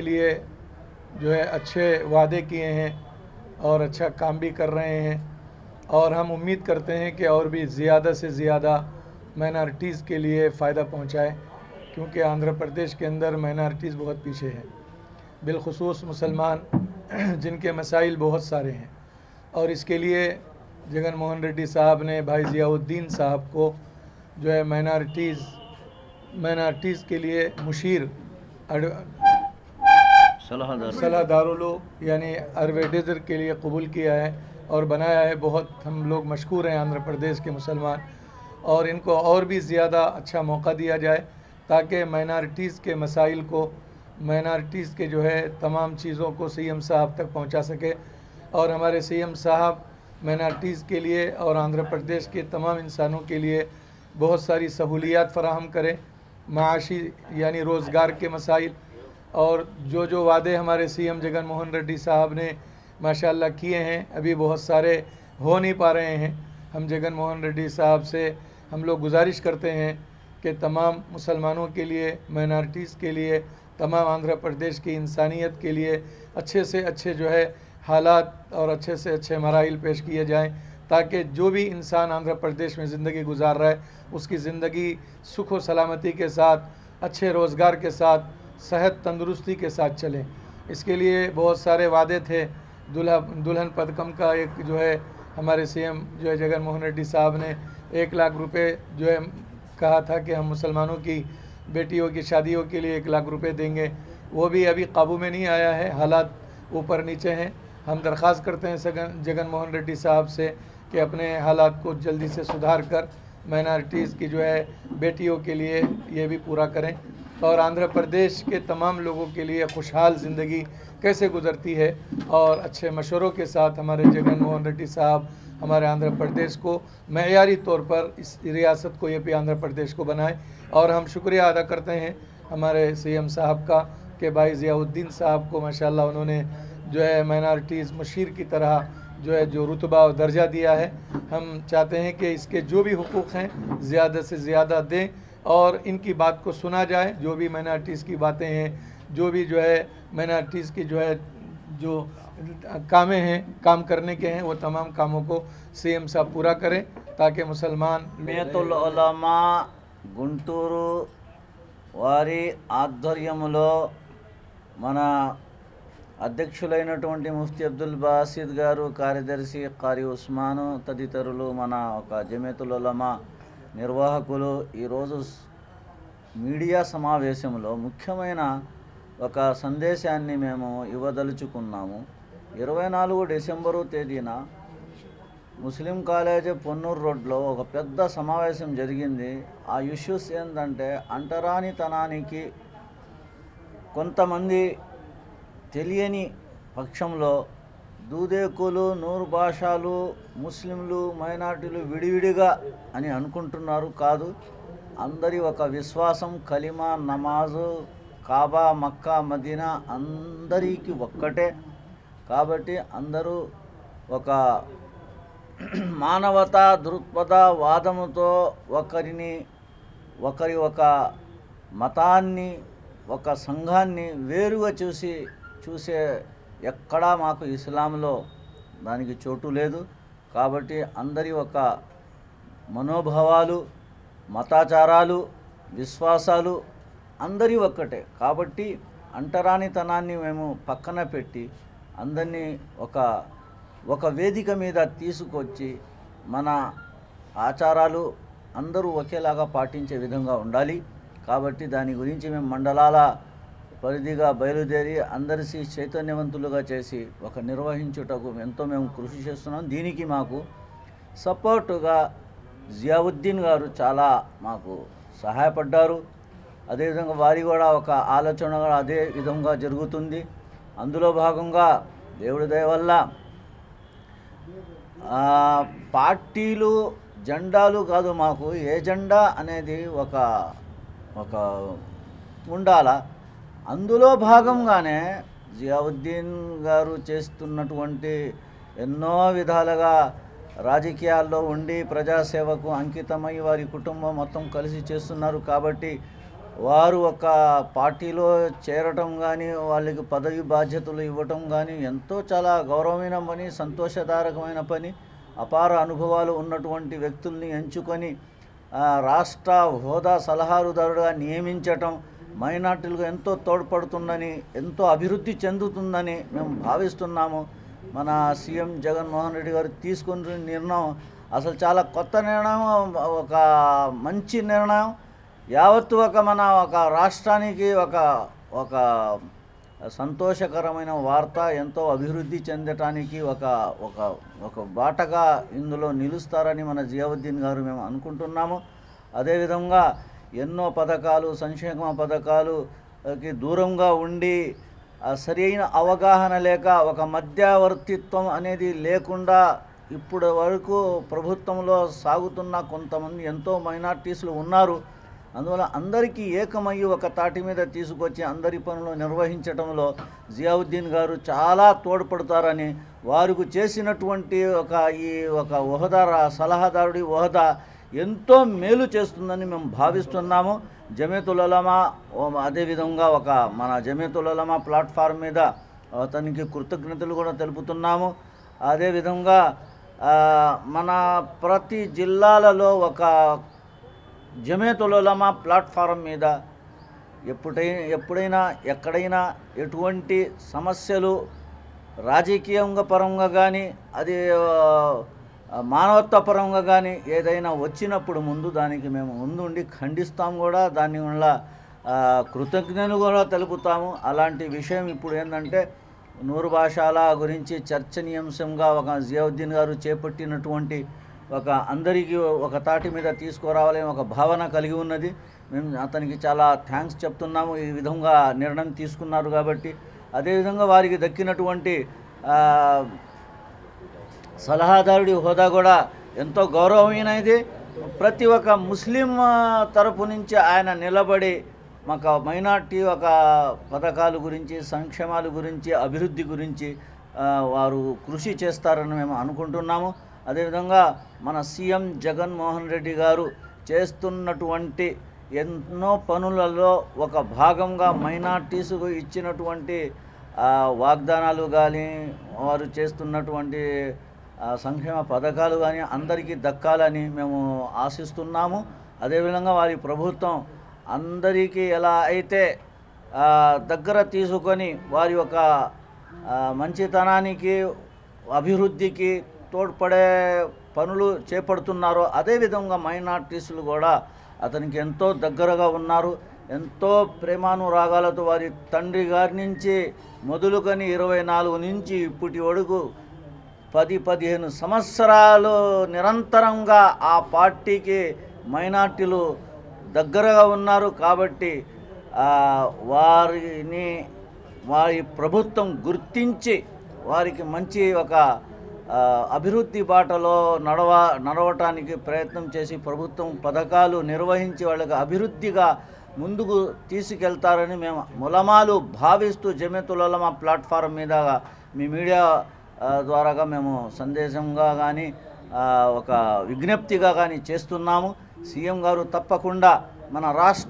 کے لیے جو ہے اچھے وعدے کیے ہیں اور اچھا کام بھی کر رہے ہیں اور ہم امید کرتے ہیں کہ اور بھی زیادہ سے زیادہ مائنارٹیز کے لیے فائدہ پہنچائے، کیونکہ آندھرا پردیش کے اندر مائنارٹیز بہت پیچھے ہیں۔ بالخصوص مسلمان جن کے مسائل بہت سارے ہیں۔ اور اس کے لیے جگن موہن ریڈی صاحب نے، بھائی ضیاء الدین صاحب کو جو ہے مائنارٹیز مائنارٹیز کے لیے مشیر صلاح دارالو یعنی ارویڈیزر کے لیے قبول کیا ہے اور بنایا ہے۔ بہت ہم لوگ مشہور ہیں آندھرا پردیش کے مسلمان۔ اور ان کو اور بھی زیادہ اچھا موقع دیا جائے تاکہ مائنارٹیز کے مسائل کو، مائنارٹیز کے جو ہے تمام چیزوں کو سی ایم صاحب تک پہنچا سکے۔ اور ہمارے سی ایم صاحب مائنارٹیز کے لیے اور آندھرا پردیش کے تمام انسانوں کے لیے بہت ساری سہولیات فراہم کریں۔ معاشی یعنی روزگار کے مسائل اور جو جو وعدے ہمارے سی ایم جگن موہن ریڈی صاحب نے ماشاءاللہ کیے ہیں، ابھی بہت سارے ہو نہیں پا رہے ہیں۔ ہم جگن موہن ریڈی صاحب سے ہم لوگ گزارش کرتے ہیں کہ تمام مسلمانوں کے لیے مائنارٹیز کے لیے، تمام آندھرا پردیش کی انسانیت کے لیے اچھے سے اچھے جو ہے حالات اور اچھے سے اچھے مراحل پیش کیے جائیں تاکہ جو بھی انسان آندھرا پردیش میں زندگی گزار رہا ہے، اس کی زندگی سکھ و سلامتی کے ساتھ، اچھے روزگار کے ساتھ صحت تندرستی کے ساتھ چلیں۔ اس کے لیے بہت سارے وعدے تھے۔ دلہا، دلہن پدکم کا ایک جو ہے، ہمارے سی ایم جو ہے، جگن موہن ریڈی صاحب نے ایک لاکھ روپے جو ہے، کہا تھا کہ ہم مسلمانوں کی بیٹیوں کی شادیوں کے لیے ایک لاکھ روپے دیں گے۔ وہ بھی ابھی قابو میں نہیں آیا ہے۔ حالات اوپر نیچے ہیں۔ ہم درخواست کرتے ہیں سگن، جگن موہن ریڈی صاحب سے کہ اپنے حالات کو جلدی سے سدھار کر، مائنارٹیز کی جو ہے، بیٹیوں کے لیے یہ بھی پورا کریں۔ اور آندھرا پردیش کے تمام لوگوں کے لیے خوشحال زندگی کیسے گزرتی ہے اور اچھے مشوروں کے ساتھ ہمارے جگن موہن ریڈی صاحب، ہمارے آندھرا پردیش کو معیاری طور پر اس ریاست کو یہ بھی آندھرا پردیش کو بنائیں اور ہم شکریہ ادا کرتے ہیں ہمارے سی ایم صاحب کا کہ بھائی ضیاء الدین صاحب کو ماشاءاللہ انہوں نے جو ہے مائنارٹیز مشیر کی طرح جو ہے جو رتبہ اور درجہ دیا ہے۔ ہم چاہتے ہیں کہ اس کے جو بھی حقوق ہیں زیادہ سے زیادہ دیں۔ اور ان کی بات کو سنا جائے، جو بھی مائنارٹیز کی باتیں ہیں، جو بھی جو ہے مائنارٹیز کی جو ہے جو کامیں ہیں، کام کرنے کے ہیں، وہ تمام کاموں کو سی ایم صاحب پورا کریں تاکہ مسلمان میت العلماء గుంటూరు వారి ఆధ్వర్యంలో మన అధ్యక్షులైనటువంటి ముఫ్తి అబ్దుల్ బాసిద్ గారు కార్యదర్శి కారి ఉస్మాను తదితరులు మన ఒక జమేతులమా నిర్వాహకులు ఈరోజు మీడియా సమావేశంలో ముఖ్యమైన ఒక సందేశాన్ని మేము ఇవ్వదలుచుకున్నాము. ఇరవై నాలుగు డిసెంబరు తేదీన ముస్లిం కాలేజీ పొన్నూరు రోడ్లో ఒక పెద్ద సమావేశం జరిగింది. ఆ ఇష్యూస్ ఏంటంటే అంటరానితనానికి కొంతమంది తెలియని పక్షంలో దూదేకులు నూరు భాషలు ముస్లింలు మైనార్టీలు విడివిడిగా అని అనుకుంటున్నారు కాదు. అందరి ఒక విశ్వాసం కలిమా నమాజు కాబా మక్కా మదీనా అందరికీ ఒక్కటే. కాబట్టి అందరూ ఒక మానవత దృక్పథ వాదముతో ఒకరిని ఒకరి ఒక మతాన్ని ఒక సంఘాన్ని వేరుగా చూసి చూసే ఎక్కడా మాకు ఇస్లాంలో దానికి చోటు లేదు. కాబట్టి అందరి ఒక మనోభావాలు మతాచారాలు విశ్వాసాలు అందరి ఒక్కటే. కాబట్టి అంటరానితనాన్ని మేము పక్కన పెట్టి అందరినీ ఒక ఒక వేదిక మీద తీసుకొచ్చి మన ఆచారాలు అందరూ ఒకేలాగా పాటించే విధంగా ఉండాలి. కాబట్టి దాని గురించి మేము మండలాల పరిధిగా బయలుదేరి అందరిసి చైతన్యవంతులుగా చేసి ఒక నిర్వహించుటకు ఎంతో మేము కృషి చేస్తున్నాం. దీనికి మాకు సపోర్టుగా జియావుద్దీన్ గారు చాలా మాకు సహాయపడ్డారు. అదేవిధంగా వారి కూడా ఒక ఆలోచన కూడా అదే విధంగా జరుగుతుంది. అందులో భాగంగా దేవుడి దయ వల్ల పార్టీలు జెండాలు కాదు మాకు ఏ జెండా అనేది ఒక ఒక ఉండాలా? అందులో భాగంగానే జియావుద్దీన్ గారు చేస్తున్నటువంటి ఎన్నో విధాలుగా రాజకీయాల్లో ఉండి ప్రజాసేవకు అంకితమై వారి కుటుంబం మొత్తం కలిసి చేస్తున్నారు కాబట్టి వారు ఒక పార్టీలో చేరటం కానీ వాళ్ళకి పదవి బాధ్యతలు ఇవ్వటం కానీ ఎంతో చాలా గౌరవమైన పని సంతోషదాయకమైన పని అపార అనుభవాలు ఉన్నటువంటి వ్యక్తుల్ని ఎంచుకొని రాష్ట్ర హోదా సలహాదారుడుగా నియమించటం మైనార్టీలకు ఎంతో తోడ్పడుతుందని ఎంతో అభివృద్ధి చెందుతుందని మేము భావిస్తున్నాము. మన సీఎం జగన్మోహన్ రెడ్డి గారు తీసుకున్న నిర్ణయం అసలు చాలా కొత్త నిర్ణయం ఒక మంచి నిర్ణయం. యావత్తు ఒక మన ఒక రాష్ట్రానికి ఒక ఒక సంతోషకరమైన వార్త ఎంతో అభివృద్ధి చెందటానికి ఒక ఒక ఒక బాటగా ఇందులో నిలుస్తారని మన జియావుద్దీన్ గారు మేము అనుకుంటున్నాము. అదేవిధంగా ఎన్నో పథకాలు సంక్షేమ పథకాలుకి దూరంగా ఉండి సరైన అవగాహన లేక ఒక మధ్యవర్తిత్వం అనేది లేకుండా ఇప్పుడు వరకు ప్రభుత్వంలో సాగుతున్న కొంతమంది ఎంతో మైనార్టీస్లు ఉన్నారు. అందువల్ల అందరికీ ఏకమయ్యి ఒక తాటి మీద తీసుకొచ్చి అందరి పనులు నిర్వహించడంలో జియావుద్దీన్ గారు చాలా తోడ్పడతారని వారికి చేసినటువంటి ఒక ఈ ఒక హోదా సలహాదారుడి హోదా ఎంతో మేలు చేస్తుందని మేము భావిస్తున్నాము. జమేతులమా అదేవిధంగా ఒక మన జమేతులమా ప్లాట్ఫామ్ మీద అతనికి కృతజ్ఞతలు కూడా తెలుపుతున్నాము. అదేవిధంగా మన ప్రతి జిల్లాలలో ఒక జమేతులమా ప్లాట్ఫారం మీద ఎప్పుడైనా ఎప్పుడైనా ఎక్కడైనా ఎటువంటి సమస్యలు రాజకీయంగా పరంగా కానీ అది మానవత్వపరంగా కానీ ఏదైనా వచ్చినప్పుడు ముందు దానికి మేము ముందుండి ఖండిస్తాం కూడా దాని వల్ల కృతజ్ఞతలు కూడా తెలుపుతాము. అలాంటి విషయం ఇప్పుడు ఏంటంటే నూరు భాషల గురించి చర్చనీయాంశంగా ఒక జియావుద్దీన్ గారు చేపట్టినటువంటి ఒక అందరికీ ఒక తాటి మీద తీసుకురావాలని ఒక భావన కలిగి ఉన్నది. మేము అతనికి చాలా థ్యాంక్స్ చెప్తున్నాము. ఈ విధంగా నిర్ణయం తీసుకున్నారు కాబట్టి అదేవిధంగా వారికి దక్కినటువంటి సలహాదారుడి హోదా కూడా ఎంతో గౌరవమైనది. ప్రతి ఒక్క ముస్లిం తరపు నుంచి ఆయన నిలబడి మాకు మైనార్టీ ఒక పథకాల గురించి సంక్షేమాల గురించి అభివృద్ధి గురించి వారు కృషి చేస్తారని మేము అనుకుంటున్నాము. అదేవిధంగా మన సీఎం జగన్మోహన్ రెడ్డి గారు చేస్తున్నటువంటి ఎన్నో పనులలో ఒక భాగంగా మైనార్టీస్కు ఇచ్చినటువంటి వాగ్దానాలు కానీ వారు చేస్తున్నటువంటి సంక్షేమ పథకాలు కానీ అందరికీ దక్కాలని మేము ఆశిస్తున్నాము. అదేవిధంగా వారి ప్రభుత్వం అందరికీ ఎలా అయితే దగ్గర తీసుకొని వారి యొక్క మంచితనానికి అభివృద్ధికి తోడ్పడే పనులు చేపడుతున్నారో అదేవిధంగా మైనార్టీసులు కూడా అతనికి ఎంతో దగ్గరగా ఉన్నారు. ఎంతో ప్రేమానురాగాలతో వారి తండ్రి గారి నుంచి మొదలుకొని ఇరవై నాలుగు నుంచి ఇప్పటి వరకు పది పదిహేను సంవత్సరాలు నిరంతరంగా ఆ పార్టీకి మైనార్టీలు దగ్గరగా ఉన్నారు కాబట్టి వారిని వారి ప్రభుత్వం గుర్తించి వారికి మంచి ఒక అభివృద్ధి బాటలో నడవ నడవటానికి ప్రయత్నం చేసి ప్రభుత్వం పథకాలు నిర్వహించి వాళ్ళకి అభివృద్ధిగా ముందుకు తీసుకెళ్తారని మేము ములమాలు భావిస్తూ జమేతులమా ప్లాట్ఫారం మీద మీ మీడియా ద్వారాగా మేము సందేశంగా కానీ ఒక విజ్ఞప్తిగా కానీ చేస్తున్నాము. సీఎం గారు తప్పకుండా మన రాష్ట్ర